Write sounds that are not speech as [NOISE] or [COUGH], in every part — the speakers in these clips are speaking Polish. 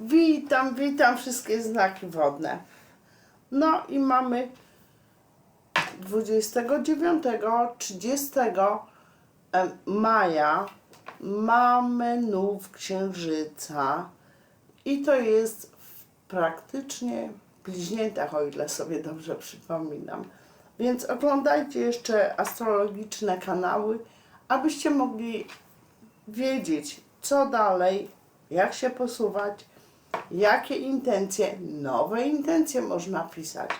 Witam, witam wszystkie znaki wodne. No i mamy 29, 30 em, maja mamy nów księżyca i to jest praktycznie bliźniętach, o ile sobie dobrze przypominam. Więc oglądajcie jeszcze astrologiczne kanały, abyście mogli wiedzieć, co dalej, jak się posuwać, jakie intencje, nowe intencje można pisać,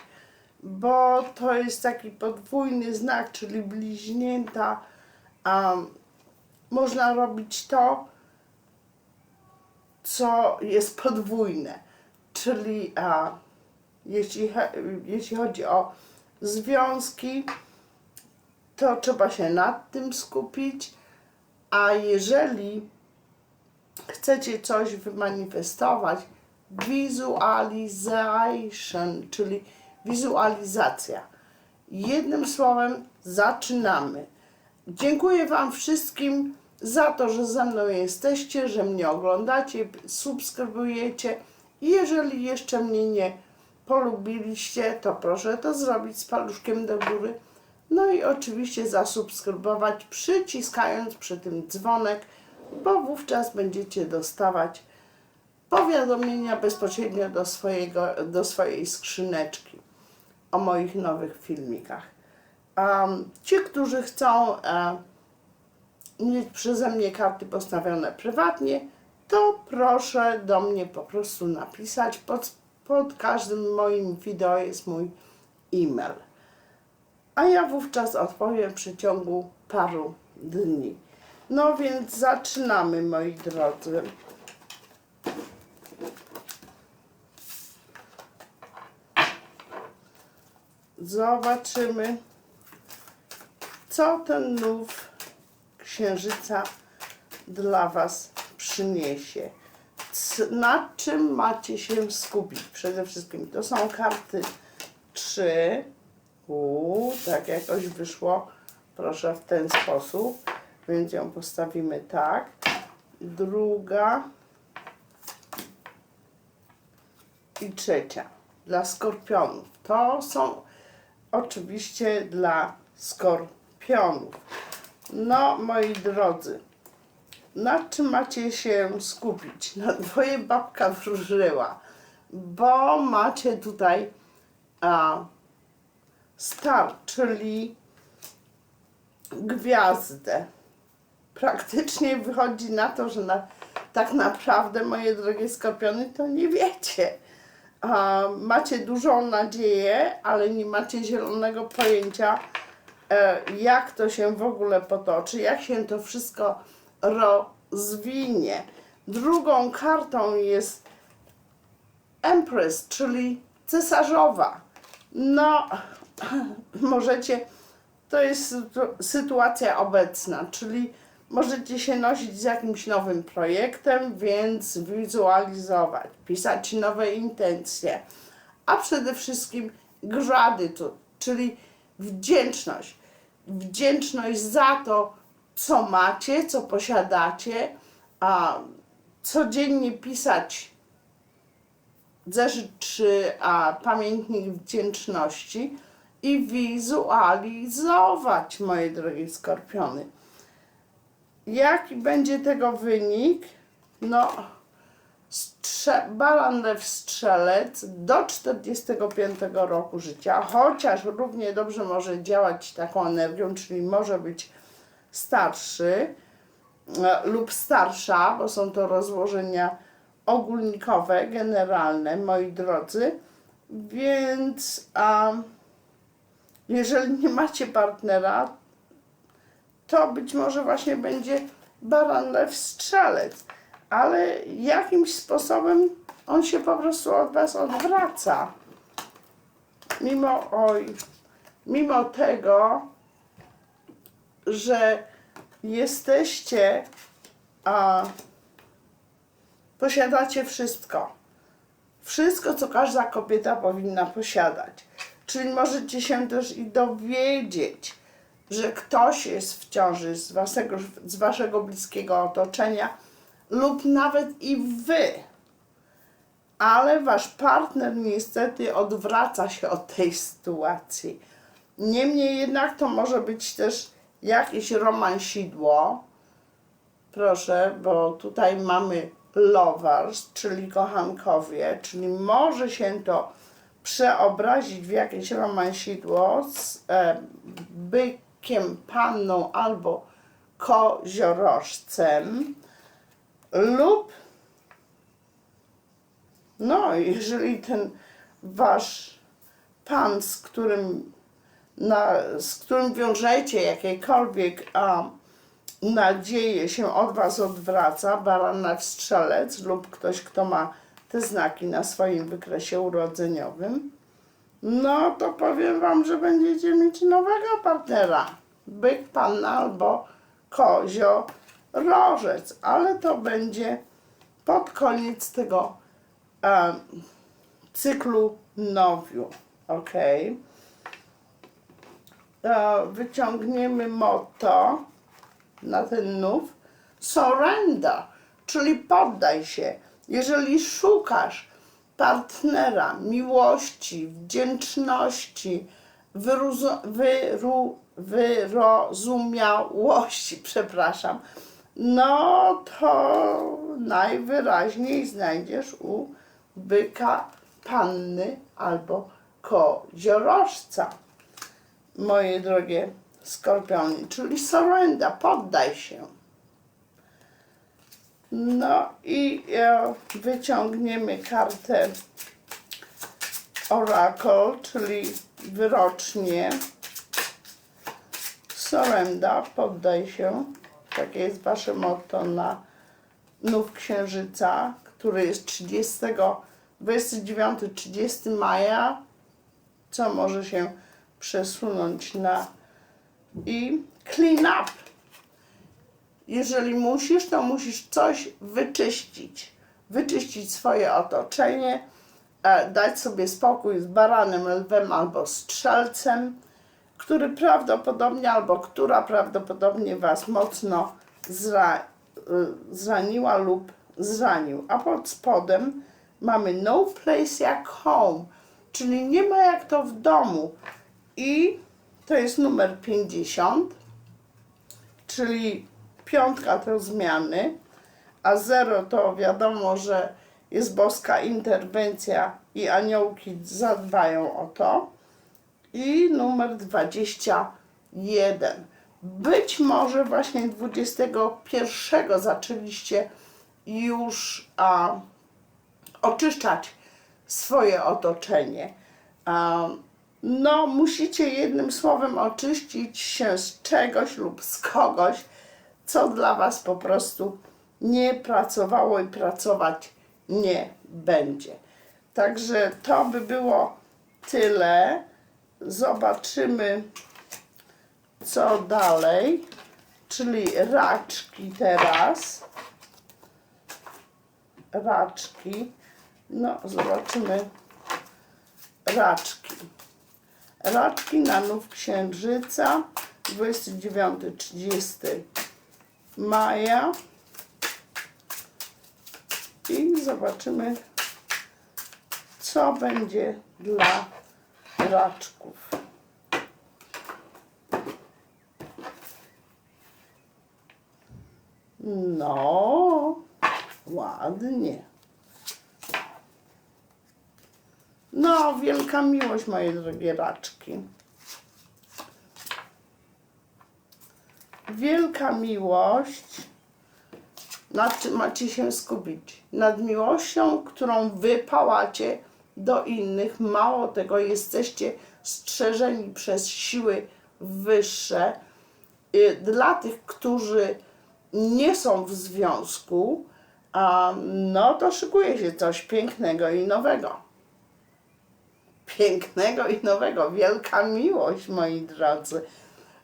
bo to jest taki podwójny znak, czyli bliźnięta. Um, można robić to, co jest podwójne, czyli a, jeśli, jeśli chodzi o związki, to trzeba się nad tym skupić, a jeżeli chcecie coś wymanifestować, visualization, czyli wizualizacja. Jednym słowem, zaczynamy. Dziękuję Wam wszystkim za to, że ze mną jesteście, że mnie oglądacie, subskrybujecie. Jeżeli jeszcze mnie nie polubiliście, to proszę to zrobić z paluszkiem do góry. No i oczywiście zasubskrybować, przyciskając przy tym dzwonek, bo wówczas będziecie dostawać powiadomienia bezpośrednio do, swojego, do swojej skrzyneczki o moich nowych filmikach. Um, ci, którzy chcą e, mieć przeze mnie karty postawione prywatnie, to proszę do mnie po prostu napisać. Pod, pod każdym moim wideo jest mój e-mail. A ja wówczas odpowiem w przeciągu paru dni. No więc zaczynamy, moi drodzy. Zobaczymy, co ten nów księżyca dla Was przyniesie. Nad czym macie się skupić? Przede wszystkim to są karty trzy. U, tak jakoś wyszło, proszę, w ten sposób. Więc ją postawimy tak. Druga i trzecia dla skorpionów. To są oczywiście dla skorpionów. No, moi drodzy, na czym macie się skupić? Na dwoje babka wróżyła, bo macie tutaj a, star, czyli gwiazdę. Praktycznie wychodzi na to, że na, tak naprawdę, moje drogie skorpiony, to nie wiecie. A, macie dużą nadzieję, ale nie macie zielonego pojęcia, e, jak to się w ogóle potoczy, jak się to wszystko rozwinie. Drugą kartą jest Empress, czyli cesarzowa. No, możecie, to jest sytu- sytuacja obecna, czyli możecie się nosić z jakimś nowym projektem, więc wizualizować, pisać nowe intencje, a przede wszystkim gratitude, czyli wdzięczność. Wdzięczność za to, co macie, co posiadacie, a codziennie pisać zeszyt czy a, pamiętnik wdzięczności i wizualizować, moje drogie skorpiony. Jaki będzie tego wynik? No, strze- baran strzelec do 45 roku życia, chociaż równie dobrze może działać taką energią, czyli może być starszy e, lub starsza, bo są to rozłożenia ogólnikowe, generalne, moi drodzy. Więc a, jeżeli nie macie partnera, to być może właśnie będzie baran lew strzelec, ale jakimś sposobem on się po prostu od was odwraca. Mimo, oj, mimo tego, że jesteście, a, posiadacie wszystko. Wszystko, co każda kobieta powinna posiadać. Czyli możecie się też i dowiedzieć, że ktoś jest w ciąży z waszego, z waszego bliskiego otoczenia lub nawet i wy. ale wasz partner niestety odwraca się od tej sytuacji. Niemniej jednak to może być też jakieś romansidło. Proszę, bo tutaj mamy lovers, czyli kochankowie, czyli może się to przeobrazić w jakieś romansidło z e, bykiem, panną albo koziorożcem lub no, jeżeli ten wasz pan, z którym, na, z którym wiążecie jakiekolwiek a, nadzieje się od was odwraca, baranek strzelec lub ktoś, kto ma te znaki na swoim wykresie urodzeniowym, no to powiem wam, że będziecie mieć nowego partnera. Byk, panna albo kozio, rożec, ale to będzie pod koniec tego em, cyklu nowiu, ok? E, wyciągniemy motto na ten nów surrender, czyli poddaj się. Jeżeli szukasz partnera, miłości, wdzięczności, wyru- wyrozumiałości, [LAUGHS] przepraszam, no to najwyraźniej znajdziesz u byka, panny albo koziorożca moje drogie skorpiony, czyli surrender, poddaj się. No i e, wyciągniemy kartę Oracle, czyli wyrocznie. Surrender, poddaj się. Takie jest wasze motto na Nów Księżyca, który jest 30, 29-30 maja, co może się przesunąć na i clean up. Jeżeli musisz, to musisz coś wyczyścić. Wyczyścić swoje otoczenie, e, dać sobie spokój z baranem, lwem albo strzelcem, który prawdopodobnie albo która prawdopodobnie Was mocno zra, y, zraniła lub zranił. A pod spodem mamy no place jak home, czyli nie ma jak to w domu. I to jest numer 50, czyli piątka to zmiany, a zero to wiadomo, że jest boska interwencja i aniołki zadbają o to. I numer 21. Być może właśnie 21 zaczęliście już a, oczyszczać swoje otoczenie. A, no, musicie jednym słowem oczyścić się z czegoś lub z kogoś, co dla Was po prostu nie pracowało i pracować nie będzie. Także to by było tyle. Zobaczymy, co dalej. Czyli raczki teraz. Raczki. No, zobaczymy. Raczki. Raczki na nów księżyca 29-30 maja i zobaczymy co będzie dla raczków. No, ładnie. No, wielka miłość, moje drogie raczki. Wielka miłość. Nad czym macie się skupić? Nad miłością, którą wy pałacie do innych. Mało tego, jesteście strzeżeni przez siły wyższe. Y, Dla tych, którzy nie są w związku, a, no to szykuje się coś pięknego i nowego pięknego i nowego. Wielka miłość, moi drodzy.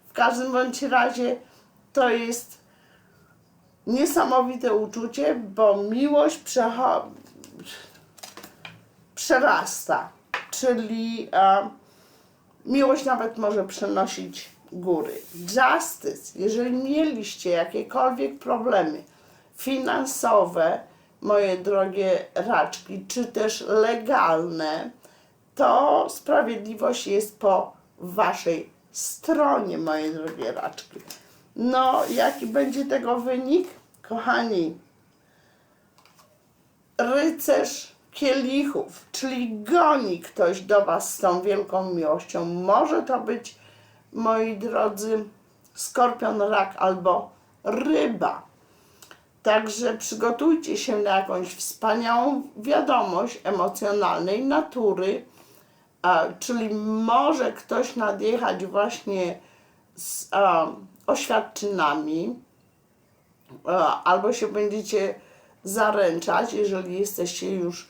W każdym bądź razie to jest niesamowite uczucie, bo miłość przecho- przerasta. Czyli e, miłość nawet może przenosić góry. Justice, jeżeli mieliście jakiekolwiek problemy finansowe, moje drogie raczki, czy też legalne, to sprawiedliwość jest po waszej stronie, moje drogie raczki. No, jaki będzie tego wynik? Kochani, rycerz kielichów, czyli goni ktoś do Was z tą wielką miłością. Może to być, moi drodzy, skorpion, rak albo ryba. Także przygotujcie się na jakąś wspaniałą wiadomość emocjonalnej natury, czyli może ktoś nadjechać właśnie z oświadczynami, albo się będziecie zaręczać, jeżeli jesteście już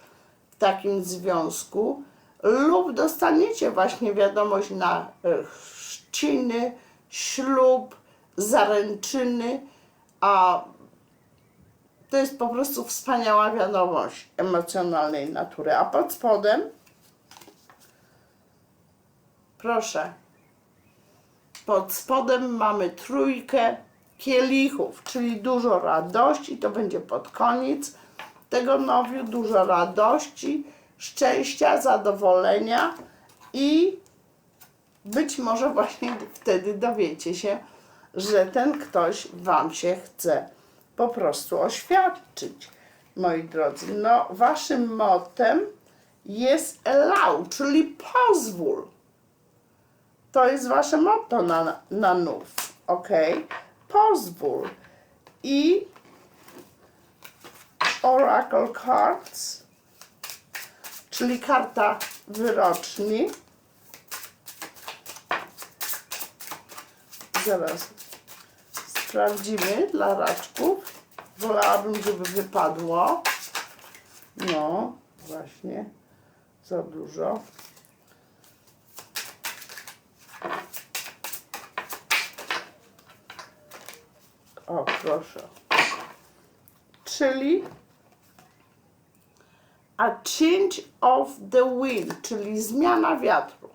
w takim związku, lub dostaniecie właśnie wiadomość na e, chrzciny, ślub, zaręczyny, a to jest po prostu wspaniała wiadomość emocjonalnej natury. A pod spodem, proszę, pod spodem mamy trójkę kielichów, czyli dużo radości, to będzie pod koniec tego nowiu, dużo radości, szczęścia, zadowolenia i być może właśnie wtedy dowiecie się, że ten ktoś Wam się chce po prostu oświadczyć, moi drodzy. No, Waszym motem jest allow, czyli pozwól. To jest Wasze motto na, na nów, ok? Pozwól. I Oracle Cards, czyli karta wyroczni. Zaraz sprawdzimy dla raczków. Wolałabym, żeby wypadło. No, właśnie. Za dużo. O, proszę. Czyli a change of the wind, czyli zmiana wiatru.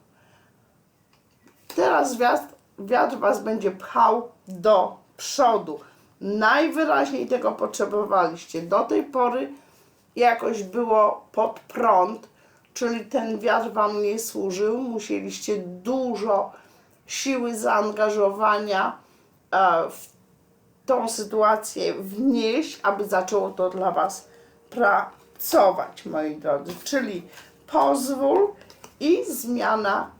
Teraz wiatr, wiatr Was będzie pchał do przodu. Najwyraźniej tego potrzebowaliście. Do tej pory jakoś było pod prąd, czyli ten wiatr Wam nie służył. Musieliście dużo siły zaangażowania e, w tą sytuację wnieść, aby zaczęło to dla Was pracować, moi drodzy. Czyli pozwól i zmiana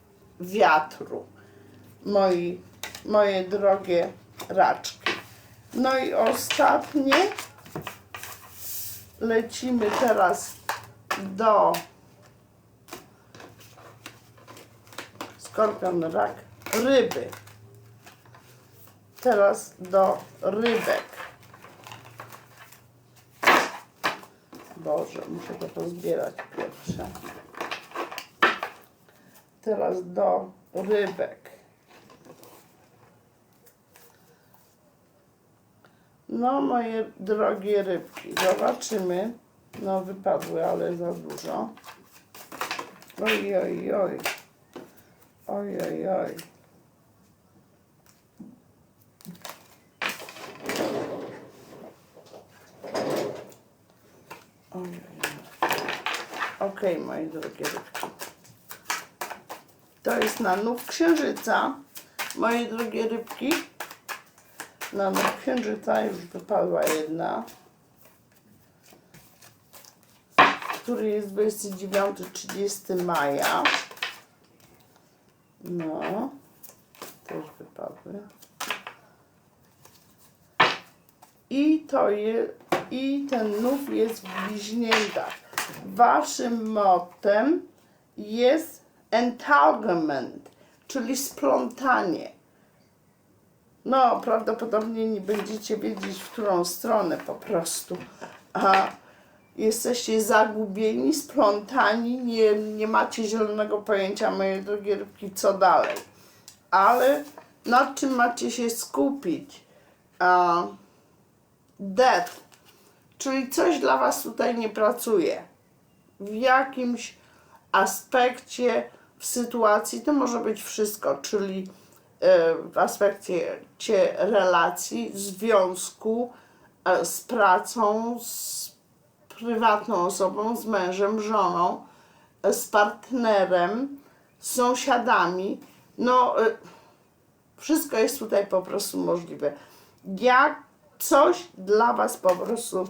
wiatru, moi, moje drogie raczki. No i ostatnie lecimy teraz do skorpion, rak, ryby. Teraz do rybek. Boże, muszę to pozbierać pierwsze. Teraz do rybek. No, moje drogie rybki, zobaczymy. No, wypadły, ale za dużo. Oj, oj, oj. Oj, oj, oj. Okej, moje drogie rybki. To jest na nów księżyca. Moje drogie rybki. Na nów księżyca już wypadła jedna. Który jest 29-30 maja. No. Też wypadły. I to jest, i ten nów jest w bliźniętach. Waszym motem jest entanglement, czyli splątanie. No, prawdopodobnie nie będziecie wiedzieć, w którą stronę po prostu. A jesteście zagubieni, splątani, nie, nie macie zielonego pojęcia, moje drogie rybki, co dalej. Ale nad czym macie się skupić? Death, czyli coś dla Was tutaj nie pracuje. W jakimś aspekcie, w sytuacji, to może być wszystko, czyli e, w aspekcie relacji, związku, e, z pracą, z prywatną osobą, z mężem, żoną, e, z partnerem, z sąsiadami. No, wszystko jest tutaj po prostu możliwe. Jak coś dla Was po prostu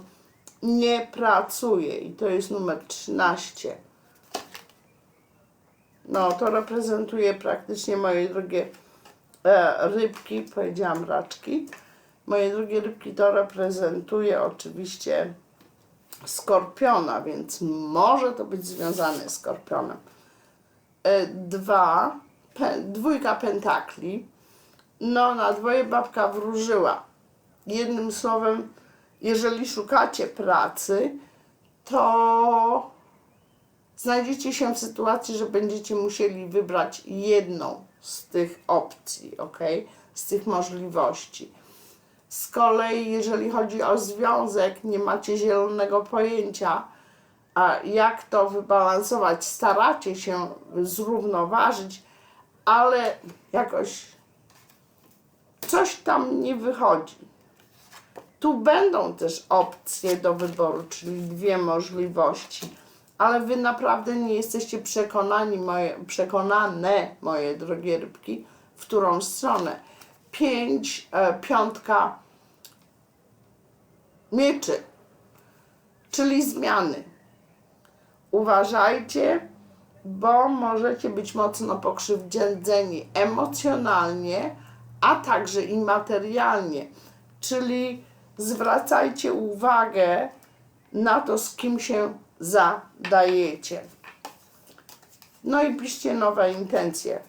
nie pracuje i to jest numer 13. No, to reprezentuje praktycznie moje drogie e, rybki, powiedziałam raczki. Moje drogie rybki to reprezentuje oczywiście skorpiona, więc może to być związane z skorpionem. E, dwa, pe, dwójka pentakli. No, na dwoje babka wróżyła. Jednym słowem, jeżeli szukacie pracy, to znajdziecie się w sytuacji, że będziecie musieli wybrać jedną z tych opcji, ok? Z tych możliwości. Z kolei, jeżeli chodzi o związek, nie macie zielonego pojęcia, a jak to wybalansować, staracie się zrównoważyć, ale jakoś coś tam nie wychodzi. Tu będą też opcje do wyboru, czyli dwie możliwości, ale wy naprawdę nie jesteście przekonani, moje, przekonane, moje drogie rybki, w którą stronę. Pięć, e, piątka mieczy, czyli zmiany. Uważajcie, bo możecie być mocno pokrzywdzeni emocjonalnie, a także i materialnie. Czyli zwracajcie uwagę na to, z kim się zadajecie. No i piszcie nowe intencje,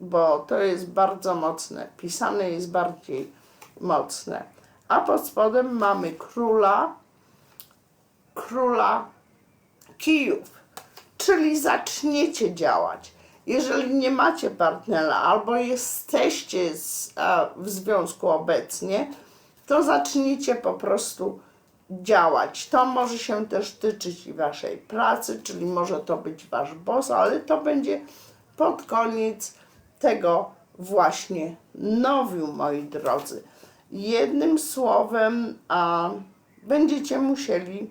bo to jest bardzo mocne. Pisane jest bardziej mocne. A pod spodem mamy króla, króla kijów, czyli zaczniecie działać. Jeżeli nie macie partnera albo jesteście z, a, w związku obecnie, to zacznijcie po prostu działać. To może się też tyczyć i waszej pracy, czyli może to być wasz boss, ale to będzie pod koniec tego właśnie nowiu, moi drodzy. Jednym słowem, a, będziecie musieli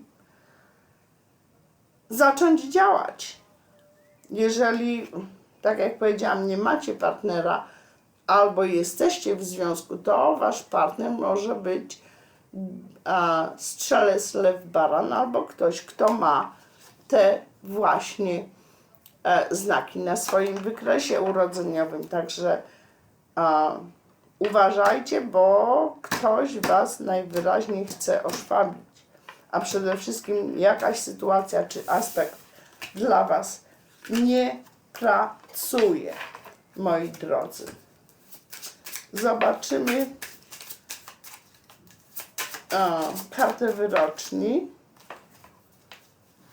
zacząć działać. Jeżeli, tak jak powiedziałam, nie macie partnera albo jesteście w związku, to wasz partner może być a, strzelec lew baran albo ktoś, kto ma te właśnie e, znaki na swoim wykresie urodzeniowym. Także a, uważajcie, bo ktoś was najwyraźniej chce oszwabić. A przede wszystkim jakaś sytuacja czy aspekt dla was nie pracuje, moi drodzy. Zobaczymy o, kartę wyroczni.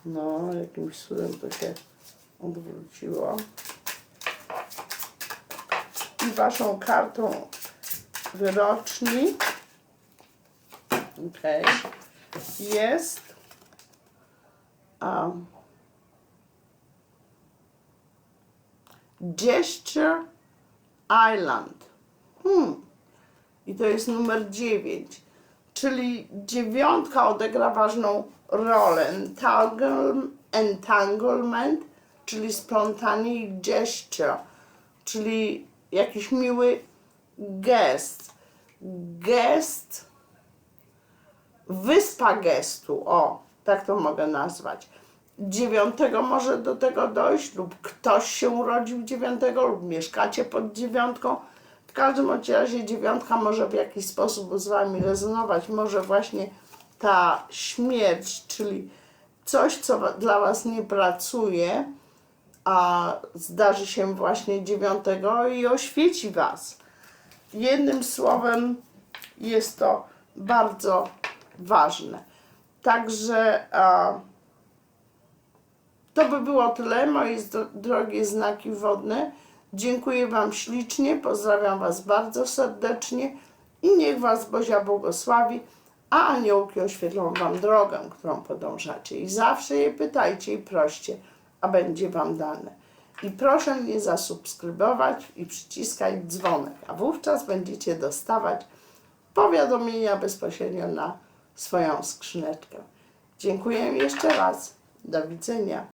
No, jakimś cudem to się odwróciło. I waszą kartą wyroczni okay, jest um, Gesture Island. Hmm. I to jest numer 9. Czyli dziewiątka odegra ważną rolę. Entangle, entanglement, czyli splątanie gesture, czyli jakiś miły gest. Gest, wyspa gestu, o, tak to mogę nazwać. Dziewiątego może do tego dojść, lub ktoś się urodził dziewiątego, lub mieszkacie pod dziewiątką. W każdym razie dziewiątka może w jakiś sposób z Wami rezonować. Może właśnie ta śmierć, czyli coś, co dla Was nie pracuje, a zdarzy się właśnie dziewiątego i oświeci Was. Jednym słowem jest to bardzo ważne. Także a, to by było tyle, moje drogie znaki wodne. Dziękuję Wam ślicznie, pozdrawiam Was bardzo serdecznie i niech Was Bozia błogosławi, a aniołki oświetlą Wam drogę, którą podążacie. I zawsze je pytajcie i proście, a będzie Wam dane. I proszę mnie zasubskrybować i przyciskać dzwonek, a wówczas będziecie dostawać powiadomienia bezpośrednio na swoją skrzyneczkę. Dziękuję jeszcze raz. Do widzenia.